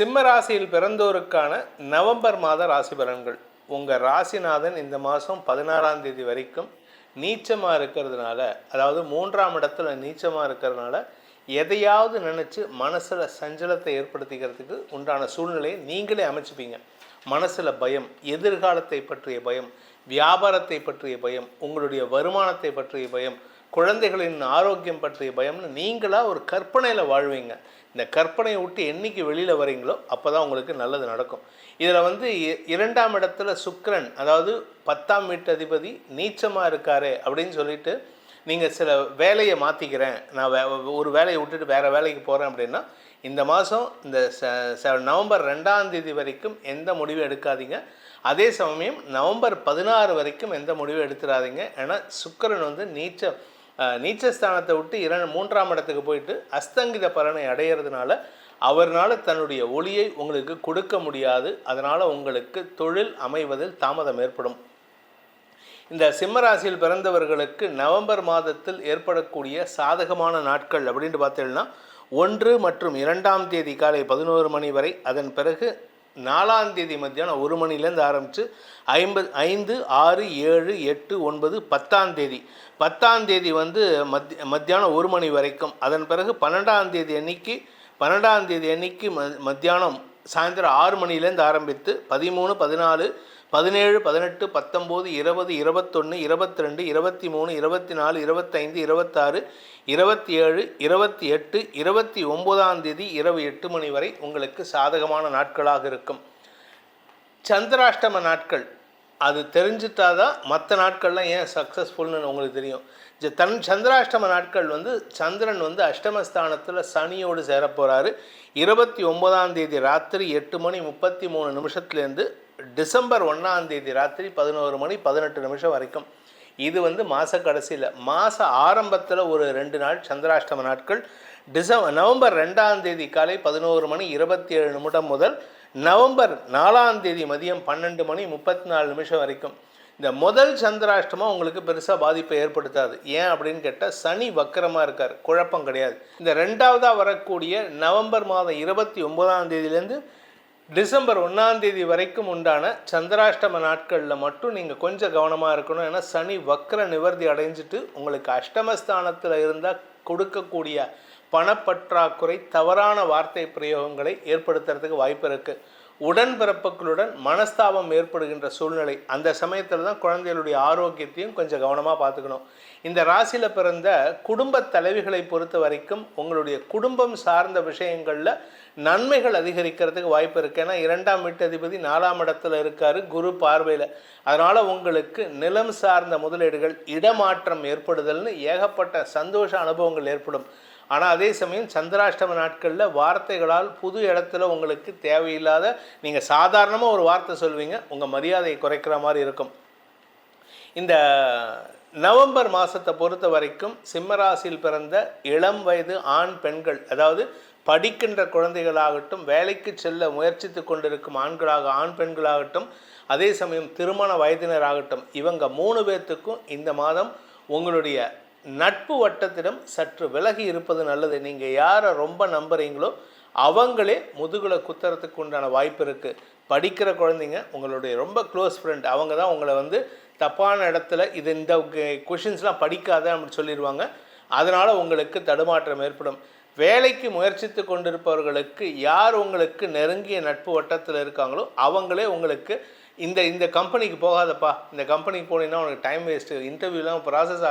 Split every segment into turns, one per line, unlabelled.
சிம்ம ராசியில் பிறந்தோருக்கான நவம்பர் மாத ராசி பலன்கள். உங்கள் ராசிநாதன் இந்த மாதம் பதினாறாம் தேதி வரைக்கும் நீச்சமாக இருக்கிறதுனால அதாவது மூன்றாம் இடத்துல நீச்சமாக இருக்கிறதுனால எதையாவது நினச்சி மனசில் சஞ்சலத்தை ஏற்படுத்திக்கிறதுக்கு உண்டான சூழ்நிலையை நீங்களே அமைச்சுப்பீங்க. மனசில் பயம் எதிர்காலத்தை பற்றிய பயம் வியாபாரத்தை பற்றிய பயம் உங்களுடைய வருமானத்தை பற்றிய பயம் குழந்தைகளின் ஆரோக்கியம் பற்றிய பயம்னு நீங்களாக ஒரு கற்பனையில் வாழ்வீங்க. இந்த கற்பனையை விட்டு என்னைக்கு வெளியில் வரீங்களோ அப்போ தான் உங்களுக்கு நல்லது நடக்கும். இதில் வந்து இ- இரண்டாம் இடத்துல சுக்கரன் அதாவது பத்தாம் வீட்டு அதிபதி நீச்சமாக இருக்காரு அப்படின்னு சொல்லிட்டு நீங்கள் சில வேலையை மாற்றிக்கிறேன் நான் வே ஒரு வேலையை விட்டுட்டு வேறு வேலைக்கு போகிறேன் அப்படின்னா இந்த மாதம் இந்த ச ச- நவம்பர் ரெண்டாம் தேதி வரைக்கும் எந்த முடிவும் எடுக்காதீங்க. அதே சமயம் நவம்பர் பதினாறு வரைக்கும் எந்த முடிவும் எடுத்துடாதீங்க. ஏன்னா சுக்கரன் வந்து நீச்சம் நீச்சஸ்தானத்தை விட்டு இரண்டு மூன்றாம் இடத்துக்கு போயிட்டு அஸ்தங்கித பலனை அடையிறதுனால அவர்னால் தன்னுடைய ஒளியை உங்களுக்கு கொடுக்க முடியாது. அதனால் உங்களுக்கு தொழில் அமைவதில் தாமதம் ஏற்படும். இந்த சிம்மராசியில் பிறந்தவர்களுக்கு நவம்பர் மாதத்தில் ஏற்படக்கூடிய சாதகமான நாட்கள் அப்படின்ட்டு பார்த்தீங்கன்னா ஒன்று மற்றும் இரண்டாம் தேதி காலை பதினோரு மணி வரை. அதன் பிறகு நாலாம் தேதி மத்தியானம் ஒரு மணிலேருந்து ஆரம்பித்து ஐம்பது ஐந்து ஆறு ஏழு எட்டு ஒன்பது பத்தாம் தேதி. பத்தாம் தேதி வந்து மத்திய மத்தியானம் ஒரு மணி வரைக்கும். அதன் பிறகு பன்னெண்டாம் தேதி அன்னைக்கு பன்னெண்டாம் தேதி அன்னைக்கு ம மத்தியானம் சாயந்தரம் ஆறு மணிலேருந்து ஆரம்பித்து பதிமூணு பதினாலு பதினேழு பதினெட்டு பத்தொம்போது இருபது இருபத்தொன்று இருபத்தி ரெண்டு இருபத்தி மூணு இருபத்தி நாலு இருபத்தைந்து இருபத்தாறு இருபத்தி ஏழு இருபத்தி எட்டு இருபத்தி ஒம்போதாம் தேதி இரவு எட்டு மணி வரை உங்களுக்கு சாதகமான நாட்களாக இருக்கும். சந்திராஷ்டம நாட்கள். அது தெரிஞ்சிட்டாதான் மற்ற நாட்கள்லாம் ஏன் சக்ஸஸ்ஃபுல்னு உங்களுக்கு தெரியும்? தன் சந்திராஷ்டம நாட்கள் வந்து சந்திரன் வந்து அஷ்டமஸ்தானத்தில் சனியோடு சேரப் போகிறாரு இருபத்தி ஒன்பதாம் தேதி ராத்திரி எட்டு மணி முப்பத்தி மூணு நிமிஷத்துலேருந்து டிசம்பர் ஒன்றாம் தேதி ராத்திரி பதினோரு மணி பதினெட்டு நிமிஷம் வரைக்கும். இது வந்து மாத கடைசியில். மாத ஆரம்பத்தில் ஒரு ரெண்டு நாள் சந்திராஷ்டம நாட்கள். டிசம்பர் நவம்பர் ரெண்டாம் தேதி காலை பதினோரு மணி இருபத்தி ஏழு நிமிடம் முதல் நவம்பர் நாலாம் தேதி மதியம் பன்னெண்டு மணி முப்பத்தி நாலு நிமிஷம் வரைக்கும். இந்த முதல் சந்திராஷ்டமம் உங்களுக்கு பெருசாக பாதிப்பை ஏற்படுத்தாது. ஏன் அப்படின்னு கேட்டால் சனி வக்கரமாக இருக்கார். குழப்பம் கிடையாது. இந்த ரெண்டாவதாக வரக்கூடிய நவம்பர் மாதம் இருபத்தி ஒன்பதாம் தேதியிலேருந்து டிசம்பர் ஒன்றாம் தேதி வரைக்கும் உண்டான சந்திராஷ்டம நாட்களில் மட்டும் நீங்கள் கொஞ்சம் கவனமாக இருக்கணும். ஏன்னா சனி வக்கர நிவர்த்தி அடைஞ்சிட்டு உங்களுக்கு அஷ்டமஸ்தானத்தில் இருந்தால் கொடுக்கக்கூடிய பணப்பற்றாக்குறை தவறான வார்த்தை பிரயோகங்களை ஏற்படுத்துறதுக்கு வாய்ப்பு இருக்குது உடன்பிறப்புகளுடன் மனஸ்தாபம் ஏற்படுகின்ற சூழ்நிலை. அந்த சமயத்தில் தான் குழந்தைகளுடைய ஆரோக்கியத்தையும் கொஞ்சம் கவனமாக பார்த்துக்கணும். இந்த ராசியில் பிறந்த குடும்ப தலைவிகளை பொறுத்த வரைக்கும் உங்களுடைய குடும்பம் சார்ந்த விஷயங்களில் நன்மைகள் அதிகரிக்கிறதுக்கு வாய்ப்பு இருக்குது ஏன்னா இரண்டாம் வீட்டதிபதி நாலாம் இடத்துல இருக்கார் குரு பார்வையில். அதனால் உங்களுக்கு நிலம் சார்ந்த முதலீடுகள் இடமாற்றம் ஏற்படுதல்னு ஏகப்பட்ட சந்தோஷ அனுபவங்கள் ஏற்படும். ஆனால் அதே சமயம் சந்திராஷ்டம நாட்களில் வார்த்தைகளால் புது இடத்துல உங்களுக்கு தேவையில்லாத நீங்கள் சாதாரணமாக ஒரு வார்த்தை சொல்வீங்க உங்கள் மரியாதையை குறைக்கிற மாதிரி இருக்கும். இந்த நவம்பர் மாதத்தை பொறுத்த வரைக்கும் சிம்மராசியில் பிறந்த இளம் வயது ஆண் பெண்கள் அதாவது படிக்கின்ற குழந்தைகளாகட்டும் வேலைக்கு செல்ல முயற்சித்து கொண்டிருக்கும் ஆண்களாக ஆண் பெண்களாகட்டும் அதே சமயம் திருமண வயதினராகட்டும் இவங்க மூணு பேர்த்துக்கும் இந்த மாதம் உங்களுடைய நட்பு வட்டத்திடம் சற்று விலகி இருப்பது நல்லது. நீங்கள் யாரை ரொம்ப நம்புகிறீங்களோ அவங்களே முதுகில் குத்துறதுக்கு உண்டான வாய்ப்பு இருக்குது படிக்கிற குழந்தைங்க உங்களுடைய ரொம்ப க்ளோஸ் ஃப்ரெண்ட் அவங்க தான் உங்களை வந்து தப்பான இடத்துல இது இந்த கொஷின்ஸ்லாம் படிக்காத அப்படின்னு சொல்லிடுவாங்க அதனால் உங்களுக்கு தடுமாற்றம் ஏற்படும். வேலைக்கு முயற்சித்து கொண்டிருப்பவர்களுக்கு யார் உங்களுக்கு நெருங்கிய நட்பு வட்டத்தில் இருக்காங்களோ அவங்களே உங்களுக்கு இந்த இந்த கம்பெனிக்கு போகாதப்பா. இந்த கம்பெனிக்கு போனீங்கன்னா உனக்கு டைம் வேஸ்ட்டு இன்டர்வியூலாம் ப்ராசஸ்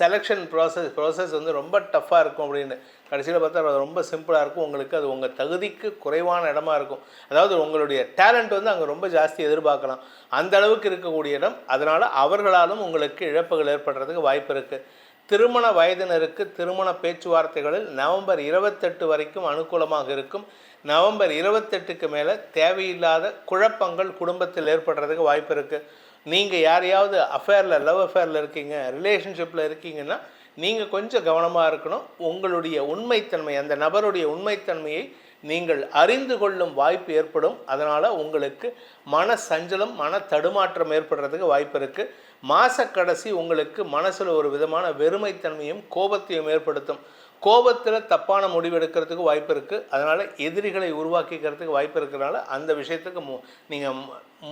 செலெக்ஷன் ப்ராசஸ் ப்ராசஸ் வந்து ரொம்ப டஃப்பாக இருக்கும் அப்படின்னு. கடைசியில் பார்த்தா அது ரொம்ப சிம்பிளாக இருக்கும். உங்களுக்கு அது உங்கள் தகுதிக்கு குறைவான இடமா இருக்கும். அதாவது உங்களுடைய டேலண்ட் வந்து அங்கே ரொம்ப ஜாஸ்தி எதிர்பார்க்கலாம். அந்த அளவுக்கு இருக்கக்கூடிய இடம். அதனால் அவர்களாலும் உங்களுக்கு இழப்புகள் ஏற்படுறதுக்கு வாய்ப்பு இருக்குது திருமண வயதினருக்கு திருமண பேச்சுவார்த்தைகளில் நவம்பர் இருபத்தெட்டு வரைக்கும் அனுகூலமாக இருக்கும். நவம்பர் இருபத்தெட்டுக்கு மேலே தேவையில்லாத குழப்பங்கள் குடும்பத்தில் ஏற்படுறதுக்கு வாய்ப்பு இருக்குது நீங்கள் யாரையாவது அஃபேரில் லவ் அஃபேரில் இருக்கீங்க ரிலேஷன்ஷிப்பில் இருக்கீங்கன்னா நீங்கள் கொஞ்சம் கவனமாக இருக்கணும். உங்களுடைய உண்மைத்தன்மை அந்த நபருடைய உண்மைத்தன்மையை நீங்கள் அறிந்து கொள்ளும் வாய்ப்பு ஏற்படும். அதனால் உங்களுக்கு மன சஞ்சலம் மன தடுமாற்றம் ஏற்படுறதுக்கு வாய்ப்பு இருக்குது மாசக்கடைசி உங்களுக்கு மனசில் ஒரு விதமான வெறுமைத்தன்மையும் கோபத்தையும் ஏற்படுத்தும். கோபத்தில் தப்பான முடிவு எடுக்கிறதுக்கு வாய்ப்பு இருக்குது அதனால் எதிரிகளை உருவாக்கிக்கிறதுக்கு வாய்ப்பு இருக்கிறனால அந்த விஷயத்துக்கு மு நீங்கள்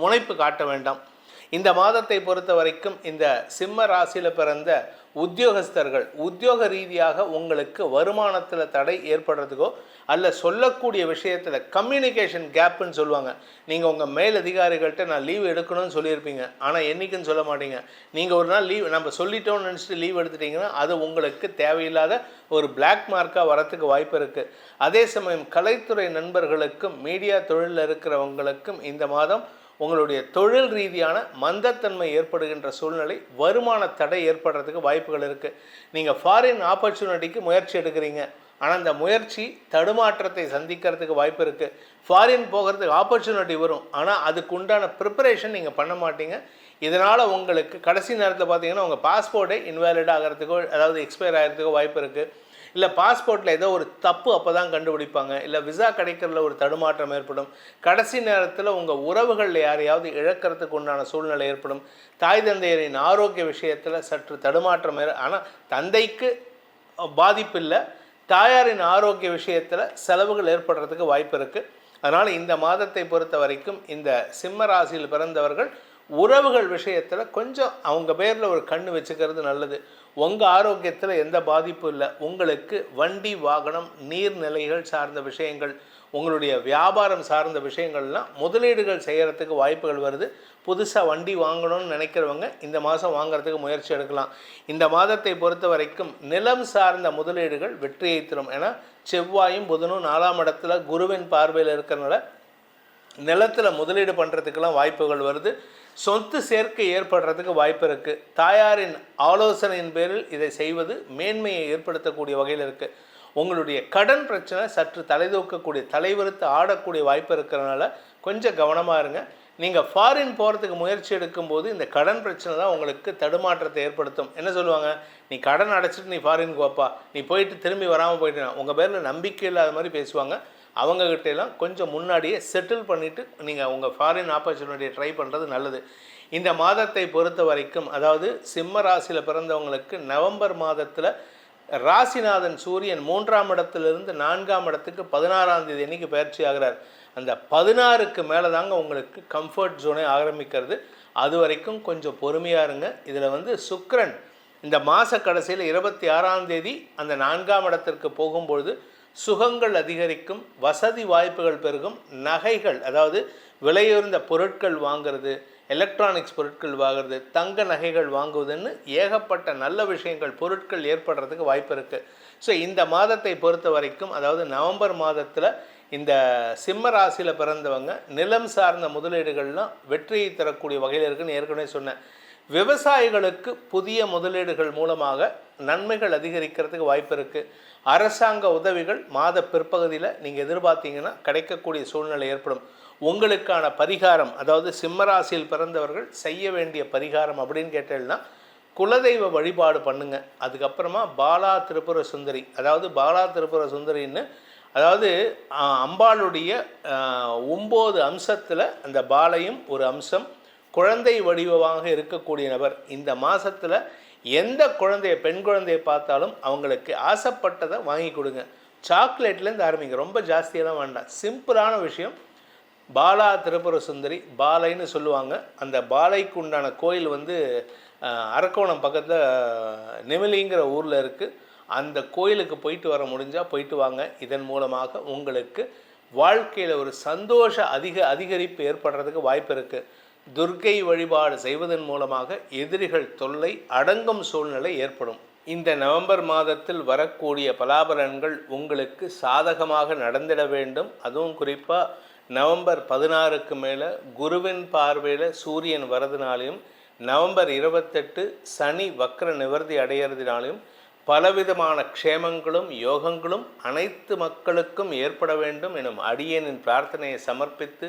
முனைப்பு காட்ட வேண்டாம். இந்த மாதத்தை பொறுத்த வரைக்கும் இந்த சிம்ம ராசியில் பிறந்த உத்தியோகஸ்தர்கள் உத்தியோக ரீதியாக உங்களுக்கு வருமானத்தில் தடை ஏற்படுறதுக்கோ அல்ல சொல்லக்கூடிய விஷயத்தில் கம்யூனிகேஷன் கேப்புன்னு சொல்லுவாங்க. நீங்கள் உங்கள் மேலதிகாரிகள்கிட்ட நான் லீவ் எடுக்கணும்னு சொல்லியிருப்பீங்க. ஆனால் என்றைக்குன்னு சொல்ல மாட்டீங்க. நீங்கள் ஒரு நாள் லீவ் நம்ம சொல்லிட்டோம்னு நினச்சிட்டு லீவ் எடுத்துட்டிங்கன்னா அது உங்களுக்கு தேவையில்லாத ஒரு பிளாக் மார்க்காக வரத்துக்கு வாய்ப்பு இருக்குது அதே சமயம் கலைத்துறை நண்பர்களுக்கும் மீடியா தொழிலில் இருக்கிறவங்களுக்கும் இந்த மாதம் உங்களுடைய தொழில் ரீதியான மந்தத்தன்மை ஏற்படுகின்ற சூழ்நிலை வருமான தடை ஏற்படுறதுக்கு வாய்ப்புகள் இருக்குது நீங்கள் ஃபாரின் ஆப்பர்ச்சுனிட்டிக்கு முயற்சி எடுக்கிறீங்க. ஆனால் அந்த முயற்சி தடுமாற்றத்தை சந்திக்கிறதுக்கு வாய்ப்பு இருக்குது ஃபாரின் போகிறதுக்கு ஆப்பர்ச்சுனிட்டி வரும். ஆனால் அதுக்கு உண்டான ப்ரிப்பரேஷன் நீங்கள் பண்ண மாட்டீங்க. இதனால் உங்களுக்கு கடைசி நேரத்தில் பார்த்தீங்கன்னா உங்கள் பாஸ்போர்ட்டே இன்வேலிட் ஆகிறதுக்கோ அதாவது எக்ஸ்பயர் ஆகிறதுக்கோ வாய்ப்பு இருக்குது இல்லை பாஸ்போர்ட்டில் ஏதோ ஒரு தப்பு அப்போ தான் கண்டுபிடிப்பாங்க. இல்லை விசா கிடைக்கிறதுல ஒரு தடுமாற்றம் ஏற்படும். கடைசி நேரத்தில் உங்கள் உறவுகளில் யாரையாவது இழக்கிறதுக்கு உண்டான சூழ்நிலை ஏற்படும். தாய் தந்தையரின் ஆரோக்கிய விஷயத்தில் சற்று தடுமாற்றம் ஏற ஆனால் தந்தைக்கு பாதிப்பு இல்லை. தாயாரின் ஆரோக்கிய விஷயத்தில் செலவுகள் ஏற்படுறதுக்கு வாய்ப்பு இருக்குது அதனால் இந்த மாதத்தை பொறுத்த வரைக்கும் இந்த சிம்ம ராசியில் பிறந்தவர்கள் உறவுகள் விஷயத்தில் கொஞ்சம் அவங்க பேரில் ஒரு கண் வச்சுக்கிறது நல்லது. உங்கள் ஆரோக்கியத்தில் எந்த பாதிப்பும் இல்லை. உங்களுக்கு வண்டி வாகனம் நீர்நிலைகள் சார்ந்த விஷயங்கள் உங்களுடைய வியாபாரம் சார்ந்த விஷயங்கள்லாம் முதலீடுகள் செய்கிறதுக்கு வாய்ப்புகள் வருது. புதுசாக வண்டி வாங்கணும்னு நினைக்கிறவங்க இந்த மாதம் வாங்குறதுக்கு முயற்சி எடுக்கலாம். இந்த மாதத்தை பொறுத்த வரைக்கும் நிலம் சார்ந்த முதலீடுகள் வெற்றியை தரும். ஏன்னா செவ்வாயும் புதனும் நாலாம் இடத்துல குருவின் பார்வையில் இருக்கிறனால நிலத்தில் முதலீடு பண்ணுறதுக்கெல்லாம் வாய்ப்புகள் வருது. சொத்து சேர்க்கை ஏற்படுறதுக்கு வாய்ப்பு இருக்குது தாயாரின் ஆலோசனையின் பேரில் இதை செய்வது மேன்மையை ஏற்படுத்தக்கூடிய வகையில் இருக்குது உங்களுடைய கடன் பிரச்சனை சற்று தலைதூக்கக்கூடிய தலைவருத்து ஆடக்கூடிய வாய்ப்பு இருக்கிறனால கொஞ்சம் கவனமாக இருங்க. நீங்கள் ஃபாரின் போகிறதுக்கு முயற்சி எடுக்கும்போது இந்த கடன் பிரச்சனை தான் உங்களுக்கு தடுமாற்றத்தை ஏற்படுத்தும். என்ன சொல்லுவாங்க? நீ கடன் அடைச்சிட்டு நீ ஃபாரின் கோப்பா. நீ போயிட்டு திரும்பி வராமல் போயிட்டு உங்கள் பேரில் நம்பிக்கை இல்லாத மாதிரி பேசுவாங்க. அவங்கக்கிட்டெல்லாம் கொஞ்சம் முன்னாடியே செட்டில் பண்ணிவிட்டு நீங்கள் உங்கள் ஃபாரின் ஆப்பர்ச்சுனிட்டியை ட்ரை பண்ணுறது நல்லது. இந்த மாதத்தை பொறுத்த வரைக்கும் அதாவது சிம்ம ராசியில் பிறந்தவங்களுக்கு நவம்பர் மாதத்தில் ராசிநாதன் சூரியன் மூன்றாம் இடத்திலிருந்து நான்காம் இடத்துக்கு பதினாறாம் தேதி அன்னைக்கு பயிற்சி ஆகிறார். அந்த பதினாறுக்கு மேலே தாங்க உங்களுக்கு கம்ஃபர்ட் ஜோனே ஆரம்பிக்கிறது. அது வரைக்கும் கொஞ்சம் பொறுமையாக இருங்க. இதில் வந்து சுக்ரன் இந்த மாத கடைசியில் இருபத்தி ஆறாம் தேதி அந்த நான்காம் இடத்திற்கு போகும்பொழுது சுகங்கள் அதிகரிக்கும் வசதி வாய்ப்புகள் பெருகும் நகைகள் அதாவது விலையுயர்ந்த பொருட்கள் வாங்கிறது எலக்ட்ரானிக்ஸ் பொருட்கள் வாங்குறது தங்க நகைகள் வாங்குவதுன்னு ஏகப்பட்ட நல்ல விஷயங்கள் பொருட்கள் ஏற்படுறதுக்கு வாய்ப்பு இருக்குது ஸோ இந்த மாதத்தை பொறுத்த வரைக்கும் அதாவது நவம்பர் மாதத்தில் இந்த சிம்ம ராசியில் பிறந்தவங்க நிலம் சார்ந்த முதலீடுகள்லாம் வெற்றியை தரக்கூடிய வகையில் இருக்குன்னு ஏற்கனவே சொன்னேன். விவசாயிகளுக்கு புதிய முதலீடுகள் மூலமாக நன்மைகள் அதிகரிக்கிறதுக்கு வாய்ப்பு இருக்குது அரசாங்க உதவிகள் மாத பிற்பகுதியில் நீங்கள் எதிர்பார்த்தீங்கன்னா கிடைக்கக்கூடிய சூழ்நிலை ஏற்படும். உங்களுக்கான பரிகாரம் அதாவது சிம்மராசியில் பிறந்தவர்கள் செய்ய வேண்டிய பரிகாரம் அப்படின்னு கேட்டேன்னா குலதெய்வ வழிபாடு பண்ணுங்க. அதுக்கப்புறமா பாலா திரிபுர சுந்தரி அதாவது பாலா திரிபுர சுந்தரின்னு அதாவது அம்பாளுடைய ஒம்பது அம்சத்தில் அந்த பாலையும் ஒரு அம்சம் குழந்தை வடிவமாக இருக்கக்கூடிய நபர் இந்த மாதத்தில் எந்த குழந்தைய பெண் குழந்தையை பார்த்தாலும் அவங்களுக்கு ஆசைப்பட்டதை வாங்கி கொடுங்க. சாக்லேட்லேருந்து ஆரம்பிங்க. ரொம்ப ஜாஸ்தியெல்லாம் வேண்டாம். சிம்பிளான விஷயம். பாலா திருப்புர சுந்தரி பாலைன்னு சொல்லுவாங்க. அந்த பாலைக்கு உண்டான கோயில் வந்து அரக்கோணம் பக்கத்தில் நெமிலிங்கிற ஊரில் இருக்குது அந்த கோயிலுக்கு போயிட்டு வர முடிஞ்சால் போயிட்டு வாங்க. இதன் மூலமாக உங்களுக்கு வாழ்க்கையில் ஒரு சந்தோஷ அதிக அதிகரிப்பு ஏற்படுறதுக்கு வாய்ப்பு இருக்குது துர்க்கை வழிபாடு செய்வதன் மூலமாக எதிரிகள் தொல்லை அடங்கும் சூழ்நிலை ஏற்படும். இந்த நவம்பர் மாதத்தில் வரக்கூடிய பலாபலன்கள் உங்களுக்கு சாதகமாக நடந்திட வேண்டும். அதுவும் குறிப்பாக நவம்பர் பதினாறுக்கு மேலே குருவின் பார்வையில் சூரியன் வரதுனாலையும் நவம்பர் இருபத்தெட்டு சனி வக்ர நிவர்த்தி அடையிறதுனாலையும் பலவிதமான க்ஷேமங்களும் யோகங்களும் அனைத்து மக்களுக்கும் ஏற்பட வேண்டும் எனும் அடியனின் பிரார்த்தனையை சமர்ப்பித்து